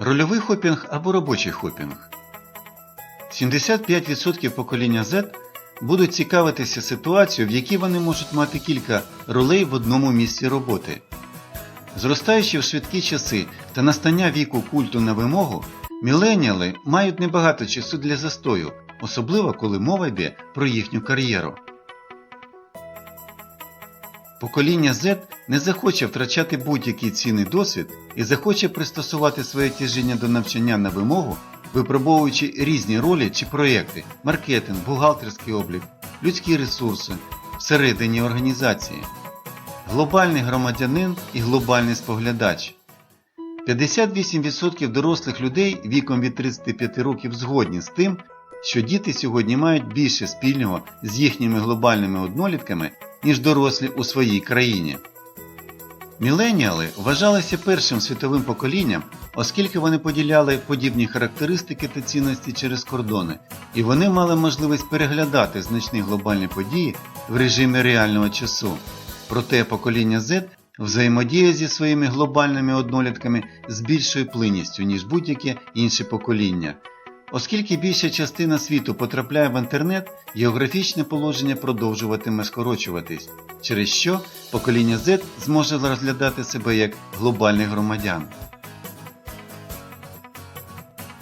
Рольовий хопінг або робочий хопінг. 75% покоління Z будуть цікавитися ситуацією, в якій вони можуть мати кілька ролей в одному місці роботи. Зростаючи в швидкі часи та настання віку культу на вимогу, міленіали мають небагато часу для застою, особливо коли мова йде про їхню кар'єру. Покоління Z не захоче втрачати будь-який цінний досвід і захоче пристосувати своє тяжіння до навчання на вимогу, випробовуючи різні ролі чи проєкти маркетинг, бухгалтерський облік, людські ресурси всередині організації, глобальний громадянин і глобальний споглядач. 58% дорослих людей віком від 35 років згодні з тим, що діти сьогодні мають більше спільного з їхніми глобальними однолітками, ніж дорослі у своїй країні. Міленіали вважалися першим світовим поколінням, оскільки вони поділяли подібні характеристики та цінності через кордони, і вони мали можливість переглядати значні глобальні події в режимі реального часу. Проте покоління Z взаємодіє зі своїми глобальними однолітками з більшою плинністю, ніж будь-яке інше покоління. Оскільки більша частина світу потрапляє в інтернет, географічне положення продовжуватиме скорочуватись, через що покоління Z зможе розглядати себе як глобальних громадян.